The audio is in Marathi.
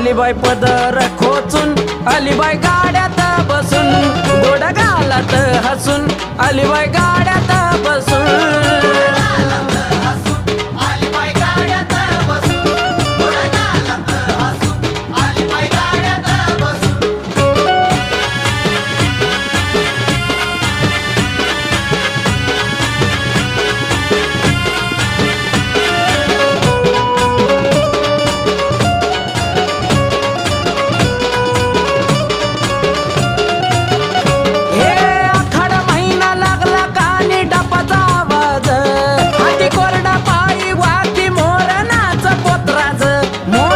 अलीबाई पदर खोचून अलीबाई गाड्यात बसून गोड गालात हसून अलिबाई